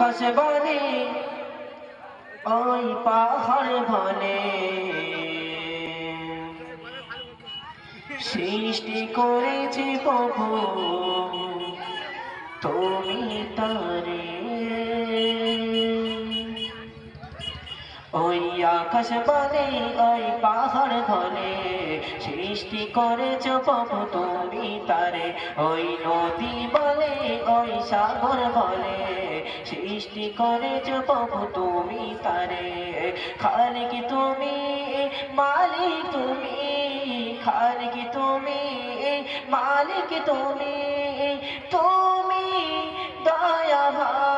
আকাশ বনে ওই পাহাড় বলে সৃষ্টি করেছে প্রভু তুমি তারে আকাশ বলে, ওই পাহাড় বলে। সৃষ্টি করেছ প্রভু তুমি তারে। ওই নদী বলে, ওই সাগর বলে। সৃষ্টি করেছ প্রভু তুমি তারে। খালিক তুমি, মালিক তুমি, খালিক তুমি, মালিক তুমি তুমি দয়াবান।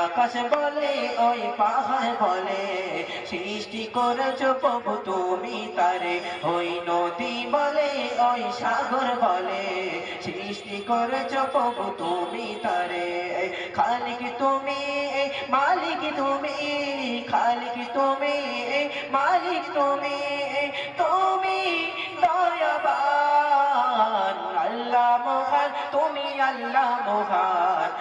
আকাশ বলে, ওই পাহাড় বলে। সৃষ্টি করেছ প্রভু তুমি তারে। ওই নদী বলে, ওই সাগর বলে। সৃষ্টি করেছ প্রভু তুমি তারে। খালিক তুমি, মালিক তুমি, খালিক তুমি, মালিক তুমি তুমি দয়াবান। আল্লাহ মহান, তুমি আল্লাহ মহান।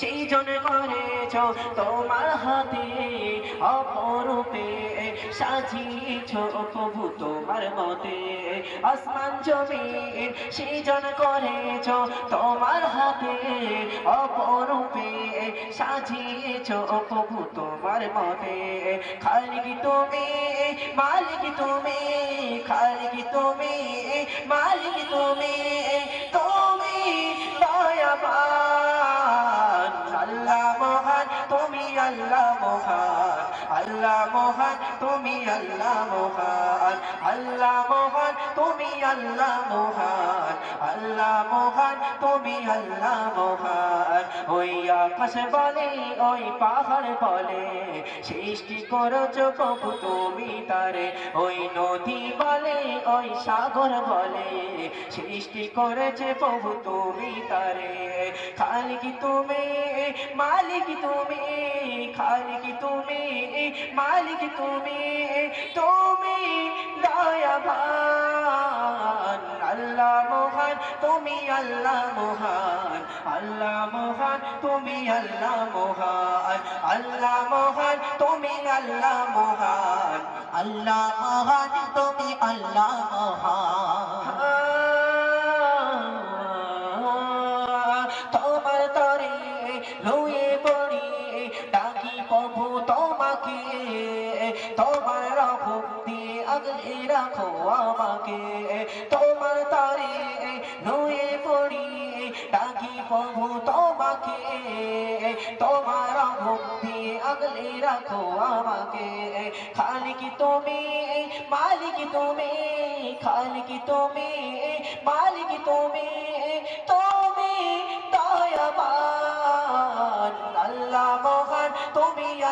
সেই জন করেছ, তোমার হাতে অপরূপে সাজিয়েছ প্রভু তোমার মতে। আসমান জমিন সেই জন করেছ, তোমার হাতে অপরূপে সাজিয়েছ প্রভু তোমার মতে। খালিক তুমি, মালিক তুমি, খালিক তুমি, মালিক তুমি আল্লাহ মহান আল্লাহ মহান, তুমি আল্লাহ মহান আল্লাহ মহান, তুমি আল্লাহ মহান আল্লাহ মহান, তুমি আল্লাহ মহান। ওই আকাশ বলে ওই পাহাড় বলে সৃষ্টি করেছ প্রভু তুমি তারে। ওই নদী বলে ওই সাগর বলে সৃষ্টি করেছে প্রভু তুমি তারে। খালিক তুমি, মালিক তুমি খালিক তুমি, মালিক তুমি তুমি দয়াবান। আল্লাহ মহান, তুমি আল্লাহ মহান। আল্লাহ মহান, তুমি আল্লাহ মহান। আল্লাহ মহান, তুমি আল্লাহ মহান। আল্লাহ মহান, তুমি আল্লাহ মহান। ডাকি প্রভু তোমাকে তোমার রকম দিয়ে আগলে রাখো আমাকে তোমার তরে লুয়ে পড়ি ডাকি প্রভু তোমাকে তোমার রকম দিয়ে আগলে রাখো আমাকে খালিক তুমি মালিক তুমি খালিক তুমি মালিক তুমি তুমি